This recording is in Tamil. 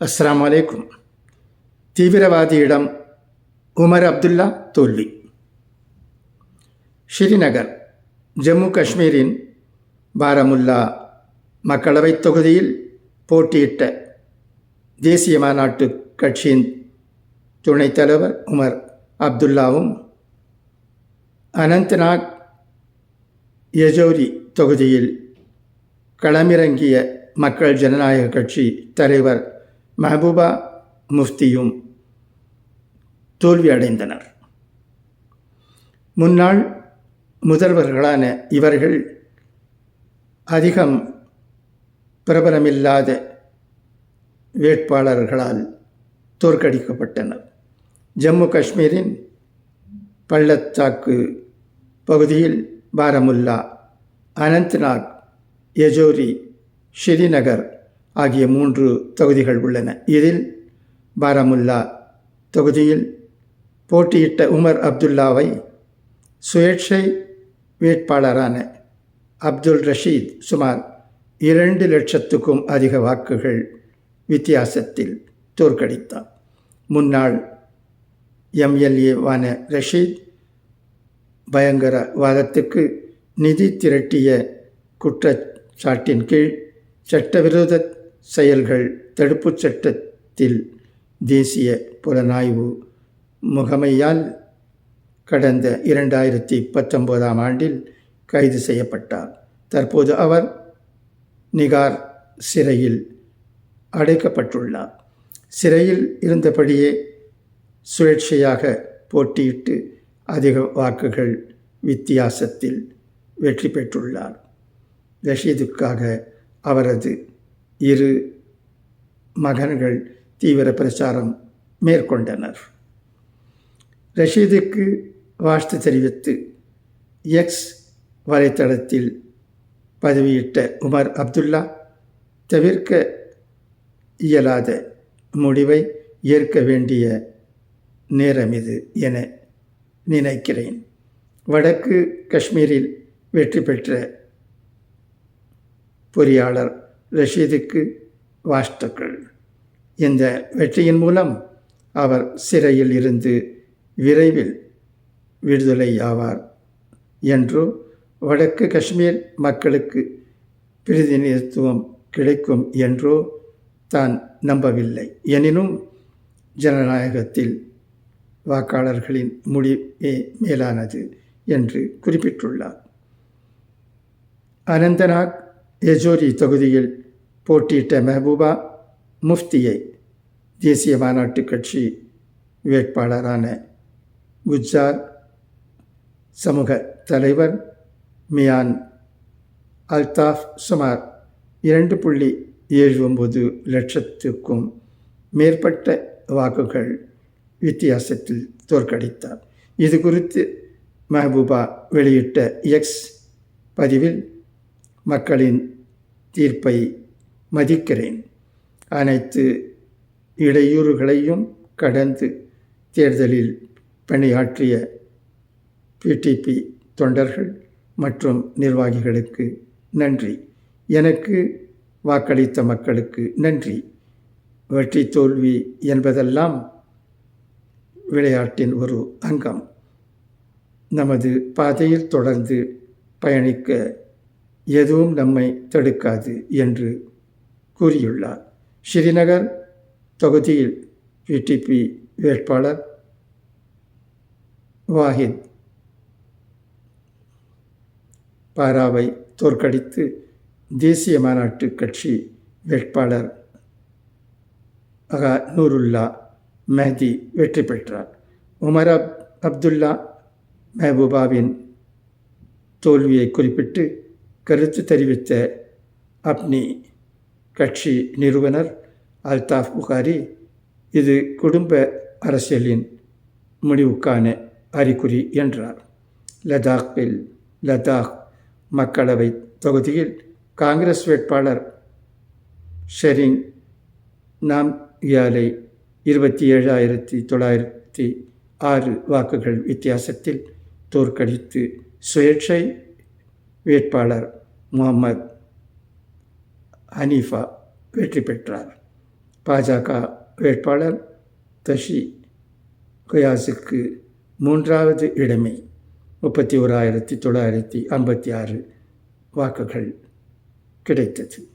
அஸ்லாம் அலைக்கும் தீவிரவாதியிடம் உமர் அப்துல்லா தோல்வி ஸ்ரீநகர் ஜம்மு காஷ்மீரின் பாரமுல்லா மக்களவைத் தொகுதியில் போட்டியிட்ட தேசிய மாநாட்டு கட்சியின் துணைத் தலைவர் உமர் அப்துல்லாவும் அனந்த்நாக் யஜோரி தொகுதியில் களமிறங்கிய மக்கள் ஜனநாயக கட்சி தலைவர் மெஹபூபா முஃப்தியும் தோல்வியடைந்தனர். முன்னாள் முதல்வர்களான இவர்கள் அதிகம் பிரபலமில்லாத வேட்பாளர்களால் தோற்கடிக்கப்பட்டனர். ஜம்மு காஷ்மீரின் பள்ளத்தாக்கு பகுதியில் பாரமுல்லா அனந்த்நாக் யஜோரி ஸ்ரீநகர் ஆகிய மூன்று தொகுதிகள் உள்ளன. இதில் பாரமுல்லா தொகுதியில் போட்டியிட்ட உமர் அப்துல்லாவை சுயேட்சை வேட்பாளரான அப்துல் ரஷீத் சுமார் இரண்டு லட்சத்துக்கும் அதிக வாக்குகள் வித்தியாசத்தில் தோற்கடித்தார். முன்னாள் எம்எல்ஏவான ரஷீத் பயங்கரவாதத்துக்கு நிதி திரட்டிய குற்றச்சாட்டின் கீழ் சட்டவிரோத செயல்கள் தடுப்புச் சட்டத்தில் தேசிய புலனாய்வு முகமையால் கடந்த இரண்டாயிரத்தி பத்தொன்பதாம் ஆண்டில் கைது செய்யப்பட்டார். தற்போது அவர் நிகார் சிறையில் அடைக்கப்பட்டுள்ளார். சிறையில் இருந்தபடியே சுழற்சியாக போட்டியிட்டு அதிக வாக்குகள் வித்தியாசத்தில் வெற்றி பெற்றுள்ளார். ரஷீதுக்காக அவரது இரு மகன்கள் தீவிர பிரச்சாரம் மேற்கொண்டனர். ரஷீதுக்கு வாழ்த்து தெரிவித்து எக்ஸ் வலைத்தளத்தில் பதவியிட்ட உமர் அப்துல்லா தவிர்க்க இயலாத முடிவை ஏற்க வேண்டிய நேரம் இது என நினைக்கிறேன். வடக்கு காஷ்மீரில் வெற்றி பெற்ற பொறியாளர் ரஷீதுக்கு வாழ்த்துக்கள் இந்த வெற்றியின் மூலம் அவர் சிறையில் இருந்து விரைவில் விடுதலை ஆவார் என்றோ வடக்கு காஷ்மீர் மக்களுக்கு பிரதிநிதித்துவம் கிடைக்கும் என்றோ தான் நம்பவில்லை. எனினும் ஜனநாயகத்தில் வாக்காளர்களின் முடிவே மேலானது என்று குறிப்பிட்டுள்ளார். அனந்தநாக் எஜோரி தொகுதியில் போட்டியிட்ட மெஹபூபா முஃப்தியை தேசிய மாநாட்டு கட்சி வேட்பாளரான குஜார் சமூக தலைவர் மியான் அல்தாஃப் சுமார் இரண்டு புள்ளி ஏழு ஒம்பது லட்சத்துக்கும் மேற்பட்ட வாக்குகள் வித்தியாசத்தில் தோற்கடித்தார். இது குறித்து மெஹபூபா வெளியிட்ட எக்ஸ் பதிவில் மக்களின் தீர்ப்பை மதிக்கிறேன். அனைத்து இடையூறுகளையும் கடந்து தேர்தலில் பணியாற்றிய பிடிபி தொண்டர்கள் மற்றும் நிர்வாகிகளுக்கு நன்றி. எனக்கு வாக்களித்த மக்களுக்கு நன்றி. வெற்றி தோல்வி என்பதெல்லாம் விளையாட்டின் ஒரு அங்கம். நமது பாதையில் தொடர்ந்து பயணிக்க எதுவும் நம்மை தடுக்காது என்று கூறியுள்ளார். ஸ்ரீநகர் தொகுதியில் பிடிபி வேட்பாளர் வாஹித் பாராவை தோற்கடித்து தேசிய மாநாட்டு கட்சி வேட்பாளர் அகா நூருல்லா மெஹதி வெற்றி பெற்றார். உமர் அப் அப்துல்லா மெஹபூபாவின் தோல்வியை குறிப்பிட்டு கருத்து தெரிவித்த அப்னி கட்சி நிறுவனர் அல்தாஃப் புகாரி இது குடும்ப அரசியலின் முடிவுக்கான அறிகுறி என்றார். லதாக்கில் லதாக் மக்களவை தொகுதியில் காங்கிரஸ் வேட்பாளர் ஷெரின் நாம் யாலை இருபத்தி ஏழாயிரத்தி தொள்ளாயிரத்தி ஆறு வாக்குகள் வித்தியாசத்தில் தோற்கடித்து சுயேட்சை வேட்பாளர் முகமது ஹனீஃபா வெற்றி பெற்றார். பாஜக வேட்பாளர் தஷி குயாஸுக்கு மூன்றாவது இடமே. முப்பத்தி ஓராயிரத்தி தொள்ளாயிரத்தி ஐம்பத்தி ஆறு வாக்குகள் கிடைத்தது.